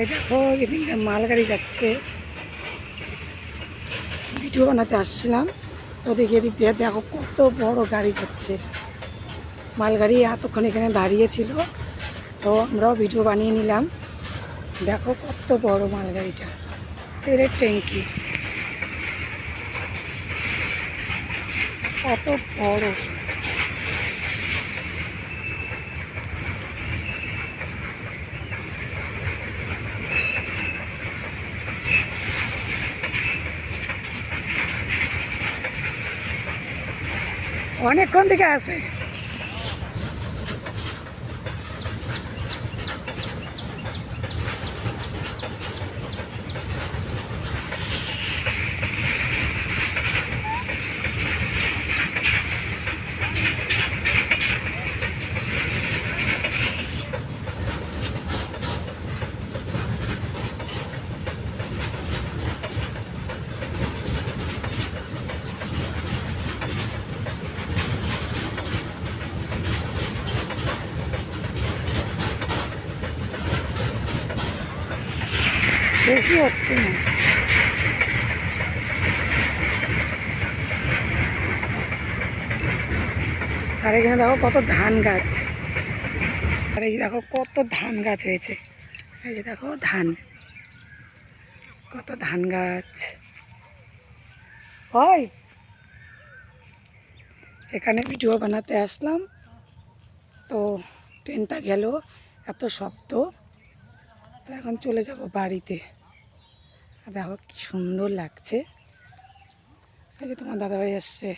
এই দেখো এদিকে মালগাড়ি যাচ্ছে। ভিডিও বানাতে আসছিলাম। তো দেখি এদিক দিয়ে দেখো কত বড় গাড়ি যাচ্ছে। মালগাড়ি এতক্ষণ এখানে দাঁড়িয়েছিল তো আমরাও ভিডিও বানিয়ে নিলাম। দেখো কত বড় মালগাড়িটা। তেলের ট্যাঙ্কি। কত বড়। অনেকক্ষণ থেকে আছে। শেষই হচ্ছে না। আর এখানে দেখো কত ধান গাছ। আর এই দেখো কত ধান গাছ হয়েছে। এই যে দেখো ধান। কত ধান গাছ। হয় এখানে ভিডিও বানাতে আসলাম। তো ট্রেনটা গেল, এত শব্দ। তো এখন চলে যাব বাড়িতে। দেখো কি সুন্দর লাগছে। এই যে তোমার দাদাভাই আসছে।